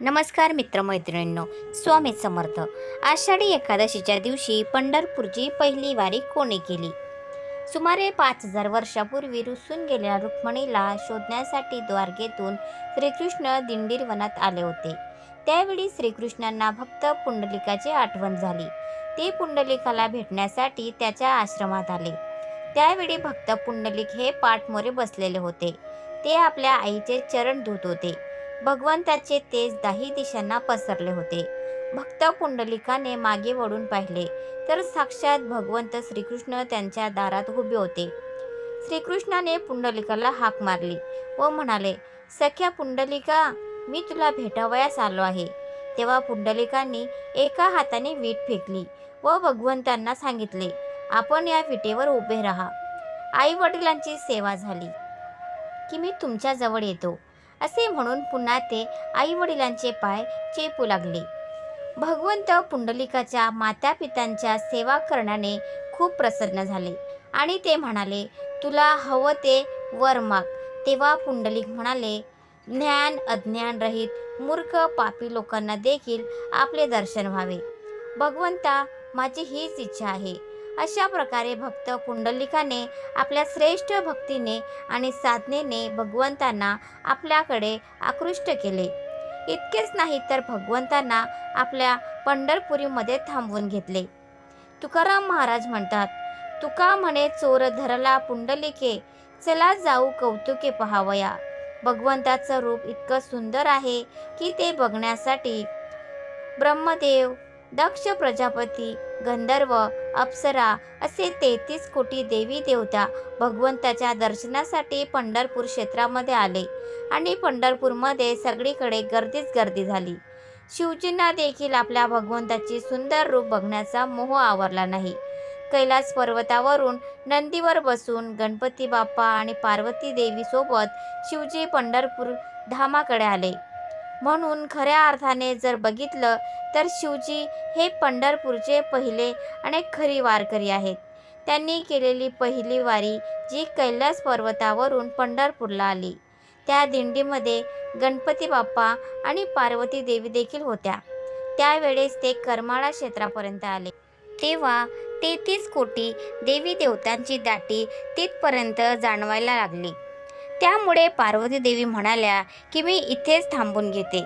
नमस्कार मित्रमैत्रिणींनो स्वामी समर्थ. आषाढी एकादशीच्या दिवशी पंढरपूरची पहिली वारी कोणी केली? सुमारे पाच हजार वर्षापूर्वी रुसून गेलेल्या रुक्मिणीला शोधण्यासाठी द्वारकेतून श्रीकृष्ण दिंडीर वनात आले होते. त्यावेळी श्रीकृष्णांना भक्त पुंडलिकाची आठवण झाली. ते पुंडलिकाला भेटण्यासाठी त्याच्या आश्रमात आले. त्यावेळी भक्त पुंडलिक हे पाठमोरे बसलेले होते. ते आपल्या आईचे चरण धुत होते. भगवंताचे तेज दाही दिशांना पसरले होते. भक्त पुंडलिकाने मागे वळून पाहिले तर साक्षात भगवंत श्रीकृष्ण त्यांच्या दारात उभे होते. श्रीकृष्णाने पुंडलिकाला हाक मारली व म्हणाले सख्या पुंडलिका मी तुला भेटावयास आलो आहे. तेव्हा पुंडलिकांनी एका हाताने वीट फेकली व भगवंतांना सांगितले आपण या विटेवर उभे राहा. आई वडिलांची सेवा झाली की मी तुमच्याजवळ येतो. असे म्हणून पुन्हा ते आईवडिलांचे पाय चेपू लागले. भगवंत पुंडलिकाच्या माता पित्यांच्या सेवा करण्याने खूप प्रसन्न झाले. आणि ते म्हणाले तुला हवं ते वर माग. तेव्हा पुंडलिक म्हणाले ज्ञान अज्ञान रहित मूर्ख पापी लोकांना देखील आपले दर्शन व्हावे. भगवंता माझी हीच इच्छा आहे. अशा प्रकारे भक्त पुंडलिकाने आपल्या श्रेष्ठ भक्तीने आणि साधनेने भगवंतांना आपल्याकडे आकृष्ट केले. इतकेच नाही तर भगवंतांना आपल्या पंढरपुरीमध्ये थांबवून घेतले. तुकाराम महाराज म्हणतात तुका म्हणे चोर धरला पुंडलिके चला जाऊ कौतुके पहावया. भगवंताचं रूप इतकं सुंदर आहे की ते बघण्यासाठी ब्रह्मदेव दक्ष प्रजापती गंधर्व अप्सरा असे तेहतीस कोटी देवी देवता भगवंताच्या दर्शनासाठी पंढरपूर क्षेत्रामध्ये आले आणि पंढरपूरमध्ये सगळीकडे गर्दीच गर्दी झाली. शिवजींना देखील आपल्या भगवंताची सुंदर रूप बघण्याचा मोह आवरला नाही. कैलास पर्वतावरून नंदीवर बसून गणपती बाप्पा आणि पार्वती देवीसोबत शिवजी पंढरपूर धामाकडे आले. म्हणून खऱ्या अर्थाने जर बघितलं तर शिवजी हे पंढरपूरचे पहिले आणि खरी वारकरी आहेत. त्यांनी केलेली पहिली वारी जी कैलास पर्वतावरून पंढरपूरला आली. त्या दिंडीमध्ये गणपती बाप्पा आणि पार्वती देवी देखील होत्या. त्यावेळेस ते करमाळा क्षेत्रापर्यंत आले. तेव्हा तेहतीस कोटी देवी देवतांची दाटी तिथपर्यंत जाणवायला लागली. त्यामुळे पार्वती देवी म्हणाल्या की मी इथेच थांबून घेते.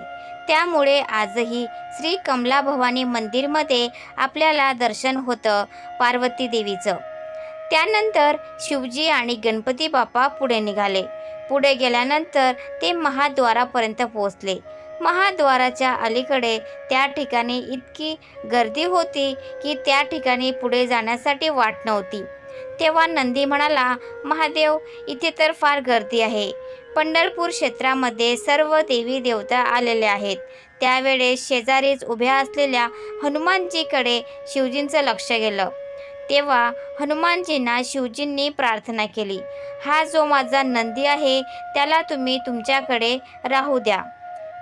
त्यामुळे आजही श्री कमला भवानी मंदिरमध्ये आपल्याला दर्शन होतं पार्वती देवीचं. त्यानंतर शिवजी आणि गणपती बाप्पा पुढे निघाले. पुढे गेल्यानंतर ते महाद्वारापर्यंत पोहोचले. महाद्वाराच्या अलीकडे त्या ठिकाणी इतकी गर्दी होती की त्या ठिकाणी पुढे जाण्यासाठी वाट नव्हती. तेव्हा नंदी म्हणाला महादेव इथे तर फार गर्दी आहे. पंढरपूर क्षेत्रामध्ये सर्व देवी देवता आलेले आहेत. त्यावेळेस शेजारीच उभ्या असलेल्या हनुमानजीकडे शिवजींचं लक्ष गेलं. तेव्हा हनुमानजींना शिवजींनी प्रार्थना केली हा जो माझा नंदी आहे त्याला तुम्ही तुमच्याकडे राहू द्या.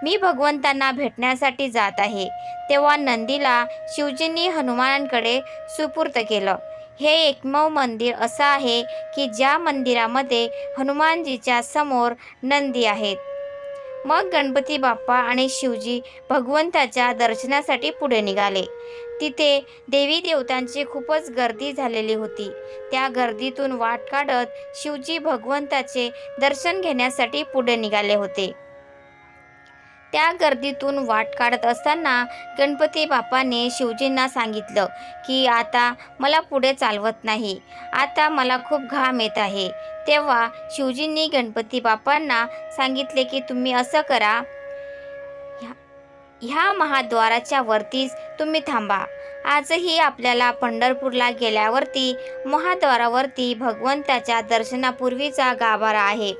मी भगवंतांना भेटण्यासाठी जात आहे. तेव्हा नंदीला शिवजींनी हनुमानांकडे सुपूर्त केलं. हे एकमेव मंदिर असं आहे की ज्या मंदिरामध्ये हनुमानजीच्या समोर नंदी आहेत. मग गणपती बाप्पा आणि शिवजी भगवंताच्या दर्शनासाठी पुढे निघाले. तिथे देवी देवतांची खूपच गर्दी झालेली होती. त्या गर्दीतून वाट काढत शिवजी भगवंताचे दर्शन घेण्यासाठी पुढे निघाले होते. त्या गर्दीतून वाट काढत असताना गणपती बाप्पाने शिवजींना सांगितलं की आता मला पुढे चालवत नाही. आता मला खूप घाम येत आहे. तेव्हा शिवजींनी गणपती बाप्पांना सांगितले की तुम्ही असं करा. ह्या- महाद्वाराच्या वरतीच तुम्ही थांबा. आजही आपल्याला पंढरपूरला गेल्यावरती महाद्वारावरती भगवंताच्या दर्शनापूर्वीचा गाभारा आहे.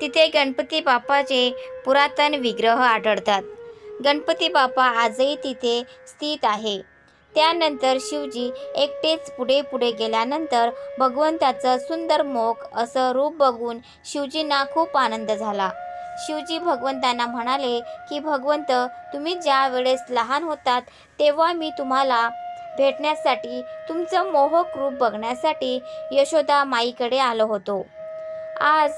तिथे गणपती बाप्पाचे पुरातन विग्रह आढळतात. गणपती बाप्पा आजही तिथे स्थित आहे. त्यानंतर शिवजी एकटेच पुढे पुढे गेल्यानंतर भगवंताचं सुंदर मोख असं रूप बघून शिवजींना खूप आनंद झाला. शिवजी भगवंतांना म्हणाले की भगवंत तुम्ही ज्या वेळेस लहान होतात तेव्हा मी तुम्हाला भेटण्यासाठी तुमचं मोहक रूप बघण्यासाठी यशोदा माईकडे आलो होतो. आज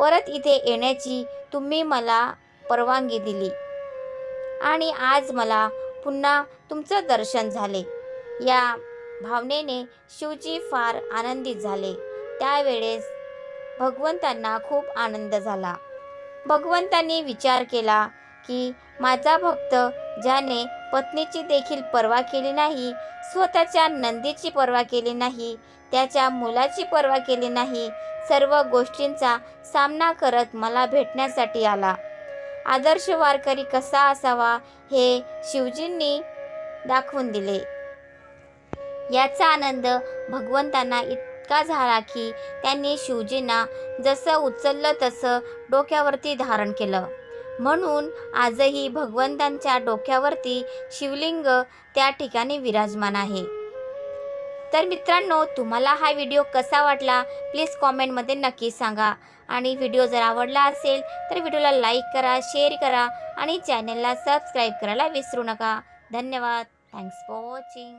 परत इथे येण्याची तुम्ही मला परवानगी दिली. आणि आज मला पुन्हा तुमचं दर्शन झाले. या भावनेने शिवजी फार आनंदित झाले. त्यावेळेस भगवंतांना खूप आनंद झाला. भगवंतांनी विचार केला की माझा भक्त ज्याने पत्नीची देखील पर्वा केली नाही स्वतःच्या नंदीची पर्वा केली नाही त्याच्या मुलाची पर्वा केली नाही सर्व गोष्टींचा सामना करत मला भेटण्यासाठी आला. आदर्श वारकरी कसा असावा हे शिवजींनी दाखवून दिले. याचा आनंद भगवंतांना इतका झाला की त्यांनी शिवजींना जसं उचललं तसं डोक्यावरती धारण केलं. म्हणून आजही भगवंतांच्या डोक्यावरती शिवलिंग त्या ठिकाणी विराजमान आहे. तर मित्रांनो तुम्हाला हा व्हिडिओ कसा वाटला? प्लीज कॉमेंटमध्ये नक्की सांगा. आणि व्हिडिओ जर आवडला असेल तर व्हिडिओला लाईक करा शेअर करा आणि चॅनलला सबस्क्राईब करायला विसरू नका. धन्यवाद. Thanks for watching